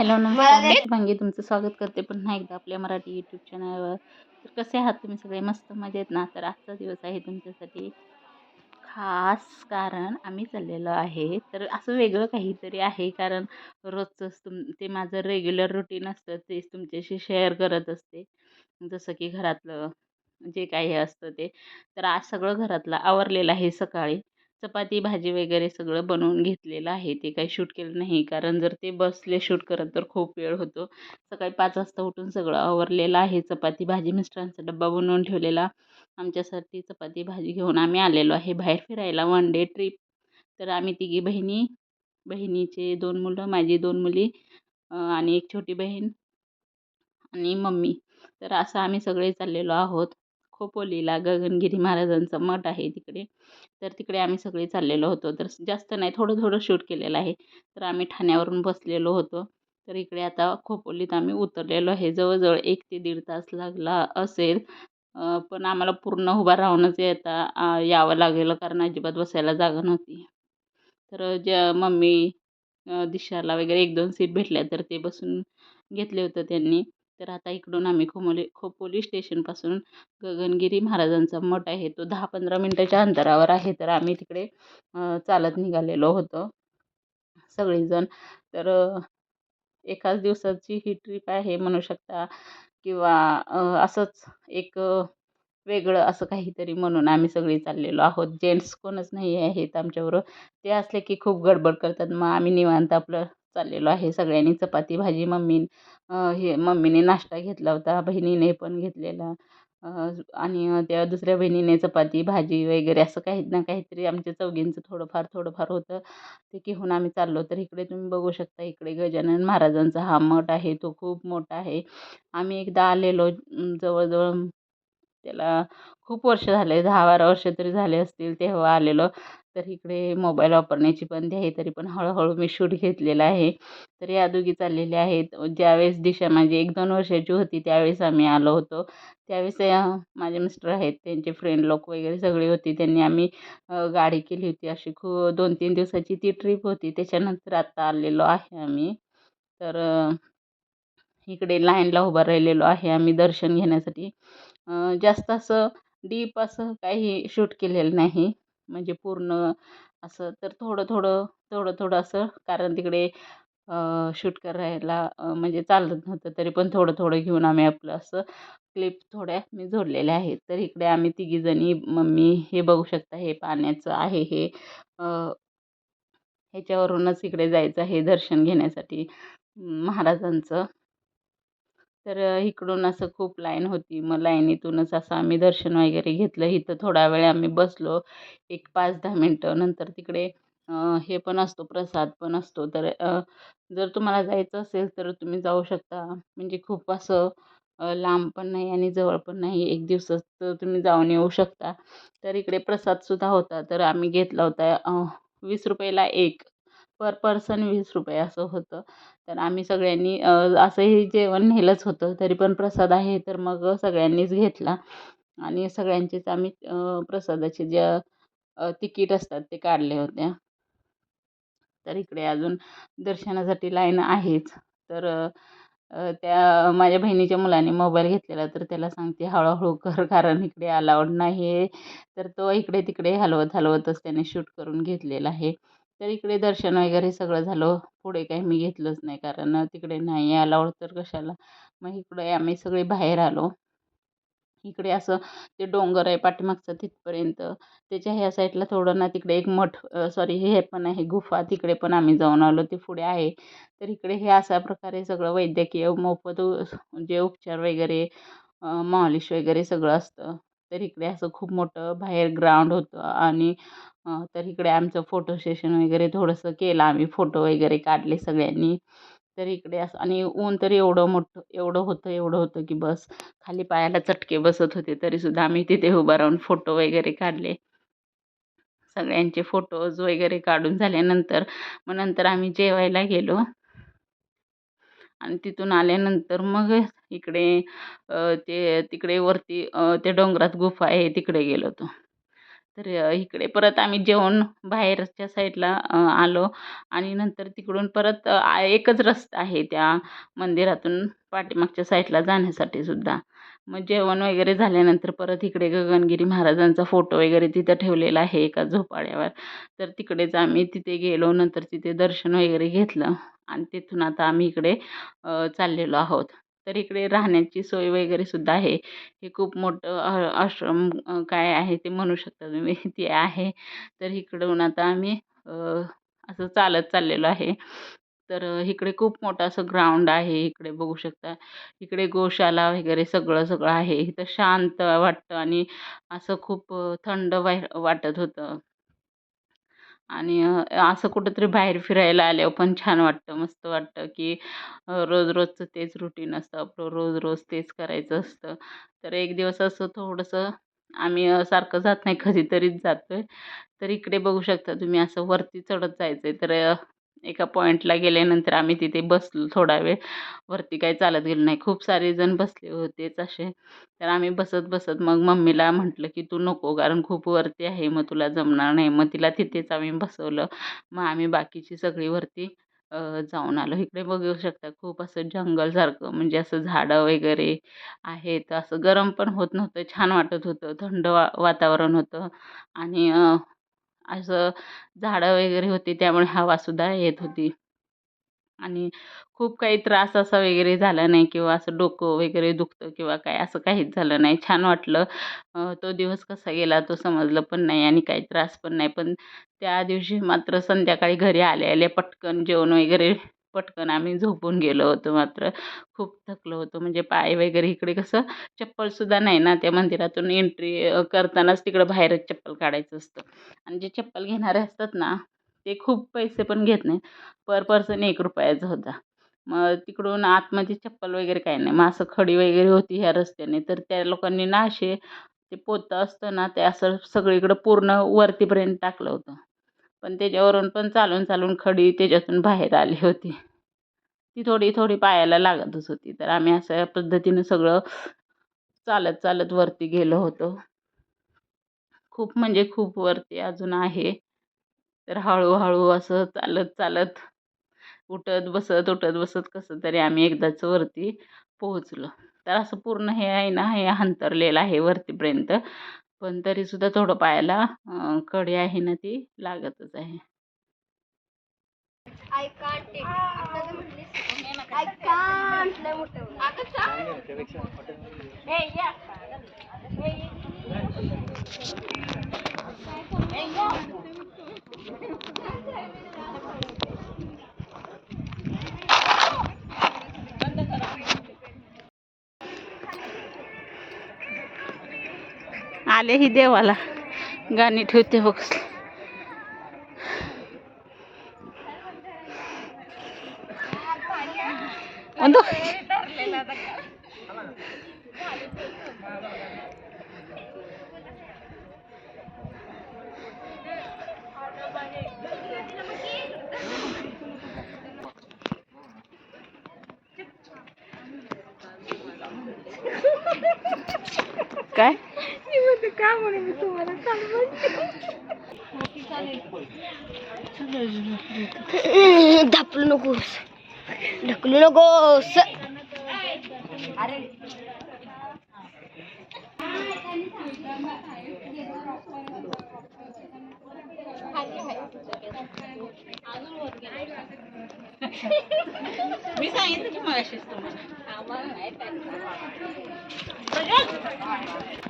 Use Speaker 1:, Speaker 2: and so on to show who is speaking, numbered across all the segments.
Speaker 1: Hello नमस्कार भांगी तुमचं स्वागत करते पुन्हा एकदा आपल्या मराठी यूट्यूब चॅनलवर तर कसे आहात तुम्ही सगळे? मस्त मजेत ना? तर आजचा दिवस आहे तुमच्यासाठी खास कारण आम्ही चाललेलो आहे. तर असं वेगळं काहीतरी आहे कारण रोजचंच तुम ते माझं रेग्युलर रुटीन असतं तेच तुमच्याशी शेअर करत असते. जसं की घरातलं जे काही असतं ते. तर आज सगळं घरातलं आवरलेलं आहे सकाळी. चपाती भाजी वगैरे सगळं बनवून घेतलेलं आहे. ते काही शूट केलं नाही कारण जर ते बसले शूट करत तर खूप वेळ होतो. सकाळी पाच वाजता उठून सगळं आवरलेलं आहे. चपाती भाजी मिस्टरांचा डब्बा बनवून ठेवलेला. आमच्यासाठी चपाती भाजी घेऊन आम्ही आलेलो आहे बाहेर फिरायला. वन डे ट्रीप तर आम्ही तिघी बहिणी बहिणीचे दोन मुलं माझी दोन मुली आणि एक छोटी बहीण आणि मम्मी. तर असं आम्ही सगळे चाललेलो आहोत. खोपोलीला गगनगिरी महाराजांचा मठ आहे तिकडे. तर तिकडे आम्ही सगळे चाललेलो होतो. तर जास्त नाही थोडं थोडं शूट केलेलं आहे. तर आम्ही ठाण्यावरून बसलेलो होतो. तर इकडे आता खोपोलीत आम्ही उतरलेलो आहे. जवळजवळ एक ते दीड तास लागला असेल. पण आम्हाला पूर्ण उभा राहूनच येता यावं लागेल कारण अजिबात बसायला जागा नव्हती. तर ज्या मम्मी दिशाला वगैरे एक दोन सीट भेटल्या तर ते बसून घेतले होतं त्यांनी. तर आता इकडून आम्ही खोमोली खोपोली स्टेशनपासून गगनगिरी महाराजांचा मठ आहे. तो दहा पंधरा मिनटाच्या अंतरावर आहे. तर आम्ही तिकडे चालत निघालेलो होतो. सगळीजण. तर एकाच दिवसाची ही ट्रिप आहे म्हणू शकता किंवा असंच एक वेगळं असं काहीतरी म्हणून आम्ही सगळी चाललेलो आहोत. जेंट्स कोणच नाही आहेत आमच्याबरोबर. ते असले की खूप गडबड करतात. मग आम्ही निवांत आपलं चाललेलो आहे. सगळ्यांनी चपाती भाजी मम्मी हे मम्मीने नाश्ता घेतला होता बहिणीने पण घेतलेला. आणि त्या दुसऱ्या बहिणीने चपाती भाजी वगैरे असं काही ना काहीतरी आमच्या चौघींचं थोडंफार थोडंफार होतं. ते घेऊन आम्ही चाललो. तर इकडे तुम्ही बघू शकता इकडे गजानन महाराजांचा हा मठ आहे. तो खूप मोठा आहे. आम्ही एकदा आलेलो जवळजवळ त्याला खूप वर्ष झाले दहा बारा वर्ष तरी झाले असतील तेव्हा आलेलो. तर इकडे मोबाईल वापरण्याची बंदी आहे तरी पण हळूहळू मी शूट घेतलेला आहे. तर या दोघी चाललेले आहेत. ज्यावेळेस दिशा माझी एक दोन वर्षाची होती त्यावेळेस आम्ही आलो होतो. त्यावेळेस माझे मिस्टर आहेत त्यांचे फ्रेंड लोक वगैरे सगळी होती. त्यांनी आम्ही गाडी केली होती. अशी खूप दोन तीन दिवसाची ती ट्रीप होती. त्याच्यानंतर आत्ता आलेलो आहे आम्ही. तर इकडे लाईनला उभा राहिलेलो आहे आम्ही दर्शन घेण्यासाठी. जास्त असं डीप असं काही शूट केलेलं नाही. म्हणजे पूर्ण असं तर थोडं थोडं थोडं थोडं असं कारण तिकडे शूट करायला म्हणजे चालत नव्हतं तरी पण थोडं थोडं घेऊन आम्ही आपलं असं क्लिप थोड्या मी जोडलेल्या आहेत. तर इकडे आम्ही तिघीजणी मम्मी हे बघू शकता हे पाण्याचं आहे हे. ह्याच्यावरूनच इकडे जायचं आहे दर्शन घेण्यासाठी. महाराजांचं तर इकडून असं खूप लाईन होती. मग लाईनीतूनच असं आम्ही दर्शन वगैरे घेतलं. इथं थोडा वेळ आम्ही बसलो. एक पाच दहा मिनटं. नंतर तिकडे हे पण असतो प्रसाद पण असतो. तर जर तुम्हाला जायचं असेल तर तुम्ही जाऊ शकता. म्हणजे खूप असं लांब पण नाही आणि जवळ पण नाही. एक दिवसात तुम्ही जाऊन येऊ शकता. तर इकडे प्रसादसुद्धा होता. तर आम्ही घेतला होता वीस रुपयाला एक. पर पर्सन वीस रुपये असं होतं. तर आम्ही सगळ्यांनी असंही जेवण नेलंच होतं. तरी पण प्रसाद आहे तर मग सगळ्यांनीच घेतला. आणि सगळ्यांचेच आम्ही प्रसादाचे ज्या तिकीट असतात ते काढले होते तर इकडे अजून दर्शनासाठी लाईन आहेच. तर त्या माझ्या बहिणीच्या मुलाने मोबाईल घेतलेला तर त्याला सांगते हळूहळू कर कारण इकडे अलाउड नाही आहे तर तो इकडे तिकडे हलवत हलवतच त्याने शूट करून घेतलेला आहे. तर इकडे दर्शन वगैरे सगळं झालं. पुढे काही मी घेतलंच नाही कारण तिकडे नाही अलाउड तर कशाला? मग इकडे आम्ही सगळे बाहेर आलो. इकडे असं ते डोंगर आहे पाठीमागचं तिथपर्यंत. त्याच्या ह्या साईडला थोडं ना तिकडे एक मठ सॉरी हे पण आहे गुफा. तिकडे पण आम्ही जाऊन आलो. ते पुढे आहे. तर इकडे हे अशा प्रकारे सगळं वैद्यकीय मोफत जे उपचार वगैरे मालिश वगैरे सगळं असतं. तर इकडे असं खूप मोठं बाहेर ग्राउंड होतं आणि तर इकडे आमचं फोटो सेशन वगैरे थोडंसं केलं आम्ही फोटो वगैरे काढले सगळ्यांनी. तर इकडे असं आणि ऊन तर एवढं मोठं एवढं होतं एवढं होतं की बस खाली पायाला चटके बसत होते तरीसुद्धा आम्ही तिथे उभं राहून फोटो वगैरे काढले. सगळ्यांचे फोटोज वगैरे काढून झाल्यानंतर मग नंतर आम्ही जेवायला गेलो. आणि तिथून आल्यानंतर मग इकडे ते तिकडे वरती ते डोंगरात गुफा आहे तिकडे गेलो होतो. तर इकडे परत आम्ही जेवण बाहेरच्या साईडला आलो आणि नंतर तिकडून परत एकच रस्ता आहे त्या मंदिरातून पाठीमागच्या साईडला जाण्यासाठी सुद्धा. मग जेवण वगैरे झाल्यानंतर परत इकडे गगनगिरी महाराजांचा फोटो वगैरे तिथं ठेवलेला आहे एका झोपाळ्यावर. तर तिकडेच आम्ही तिथे गेलो नंतर तिथे दर्शन वगैरे घेतलं. आणि तिथून आता आम्ही इकडे चाललेलो आहोत. तर इकडे राहण्याची सोय वगैरे सुद्धा आहे. हे खूप मोठं आश्रम काय आहे ते म्हणू शकता तुम्ही. ते आहे. तर इकडून आता आम्ही असं चालत चाललेलो आहे. तर इकडे खूप मोठं असं ग्राउंड आहे. इकडे बघू शकता. इकडे गोशाला वगैरे सगळं सगळं आहे. इथं शांत वाटतं आणि असं खूप थंड वाय वाटत होतं. आणि असं कुठंतरी बाहेर फिरायला आल्यावर पण छान वाटतं मस्त वाटतं की रोज रोजचं तेच रुटीन असतं आपलं रोज रोज तेच करायचं असतं. तर एक दिवस असं थोडंसं आम्ही सारखं जात नाही कधीतरीच जातो आहे तर इकडे बघू शकता तुम्ही असं वरती चढत जायचं आहे तर एका पॉईंटला गेल्यानंतर आम्ही तिथे बसलो थोडा वेळ. वरती काही चालत गेलो नाही. खूप सारे जण बसले होतेच असे. तर आम्ही बसत बसत मग मम्मीला म्हटलं की तू नको कारण खूप वरती आहे. मग तुला जमणार नाही. मग तिला तिथेच आम्ही बसवलं. मग आम्ही बाकीची सगळी वरती जाऊन आलो. इकडे बघू शकता खूप असं जंगलसारखं म्हणजे असं झाडं वगैरे आहेत. असं गरम पण होत नव्हतं. छान वाटत होतं. थंड वा वातावरण होतं. आणि असं झाडं वगैरे होती त्यामुळे हवासुद्धा येत होती. आणि खूप काही त्रास असा वगैरे झाला नाही किंवा असं डोकं वगैरे दुखतं किंवा काय असं काहीच झालं नाही. छान वाटलं. तो दिवस कसा गेला तो समजलं पण नाही आणि काही त्रास पण नाही. पण त्या दिवशी मात्र संध्याकाळी घरी आले आले पटकन जेवण वगैरे पटकन आम्ही झोपून गेलो होतो मात्र खूप थकलो होतो. म्हणजे पाय वगैरे इकडे कसं चप्पलसुद्धा नाही ना त्या मंदिरातून एंट्री करतानाच तिकडं बाहेरच चप्पल काढायचं असतं. आणि जे चप्पल घेणारे असतात ना ते खूप पैसे पण घेत नाही पर पर्सन एक रुपयाचा होता. मग तिकडून आतमध्ये चप्पल वगैरे काही नाही. मग असं खडी वगैरे होती ह्या रस्त्याने तर त्या लोकांनी ना असे ते पोतं असतं ना ते असं सगळीकडं पूर्ण वरतीपर्यंत टाकलं होतं. पण त्याच्यावरून पण चालून चालून खडी त्याच्यातून बाहेर आली होती. ती थोडी थोडी पायाला लागतच होती. तर आम्ही अशा पद्धतीनं सगळं चालत चालत वरती गेलो होतो. खूप म्हणजे खूप वरती अजून आहे. तर हळूहळू असं चालत चालत उठत बसत उठत बसत कसं तरी आम्ही एकदाच वरती पोहोचलो. तर असं पूर्ण हे आहे ना हे अंतरलेलं आहे वरतीपर्यंत. पण तरीसुद्धा थोडं पायाला कडी आहे ना ती लागतच आहे. आले ही देवाला. गाणी ठेवते बघ. काय?
Speaker 2: का म्हणून मी तुम्हाला ढकलू नकोस. ढकलू नकोस.
Speaker 1: मी सांगितलं की मगाशीच
Speaker 2: नाही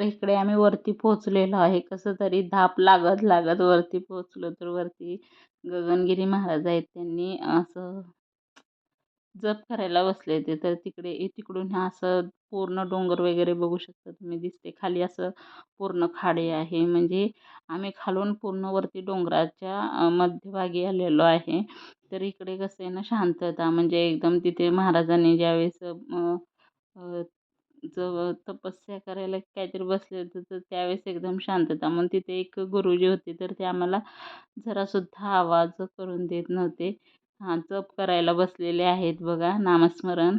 Speaker 1: तर इकडे आम्ही वरती पोहोचलेलो आहे. कसं तरी धाप लागत लागत वरती पोहोचलो तर वरती गगनगिरी महाराज आहेत. त्यांनी असं जप करायला बसले होते. तर तिकडे तिकडून हा असं पूर्ण डोंगर वगैरे बघू शकता तुम्ही दिसते. खाली असं पूर्ण खाडे आहे. म्हणजे आम्ही खालून पूर्ण वरती डोंगराच्या मध्यभागी आलेलो आहे. तर इकडे कसं आहे ना शांतता. म्हणजे एकदम तिथे महाराजांनी ज्यावेळेस जवळ तपस्या करायला काहीतरी बसले होते तर त्यावेळेस एकदम शांतता. म्हणून तिथे एक गुरुजी होते तर ते आम्हाला जरासुद्धा आवाज करून देत नव्हते. हां जप करायला बसलेले आहेत बघा नामस्मरण.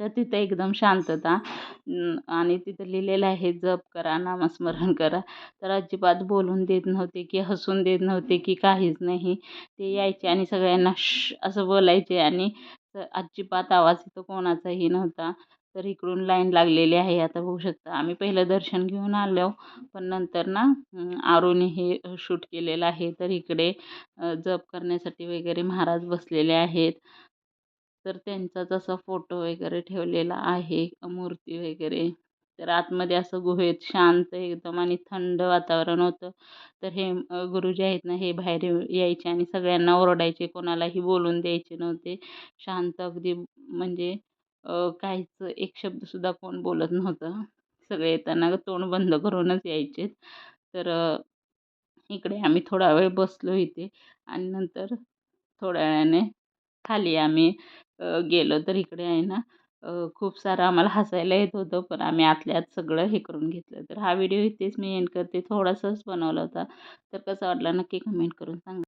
Speaker 1: तर तिथं एकदम शांतता. आणि तिथं लिहिलेलं आहे जप करा नामस्मरण करा. तर अजिबात बोलून देत नव्हते की हसून देत नव्हते की काहीच नाही. ते यायचे आणि सगळ्यांना श असं बोलायचे आणि अजिबात आवाज तिथं कोणाचाही नव्हता. तर इकडून लाईन लागलेली आहे. आता बघू शकता आम्ही पहिलं दर्शन घेऊन आलो पण नंतर ना आरोने हे शूट केलेलं आहे. तर इकडे जप करण्यासाठी वगैरे महाराज बसलेले आहेत. तर त्यांचाच असा फोटो वगैरे ठेवलेला आहे मूर्ती वगैरे. तर आतमध्ये असं गुहेत शांत एकदम आणि थंड वातावरण होतं. तर हे गुरुजी आहेत ना हे बाहेर येऊ- यायचे आणि सगळ्यांना ओरडायचे. कोणालाही बोलून द्यायचे नव्हते. शांत अगदी म्हणजे काहीच एक शब्दसुद्धा कोण बोलत नव्हतं. सगळे येताना तोंड बंद करूनच यायचे. तर इकडे आम्ही थोडा वेळ बसलो इथे आणि नंतर थोड्या वेळाने खाली आम्ही गेलो तर इकडे आहे ना खूप सारं आम्हाला हसायला येत होतं पण आम्ही आतल्या आत सगळं हे करून घेतलं. तर हा व्हिडिओ इथेच मी एंड करते. थोडासाच बनवला होता. तर कसा वाटला नक्की कमेंट करून सांगा.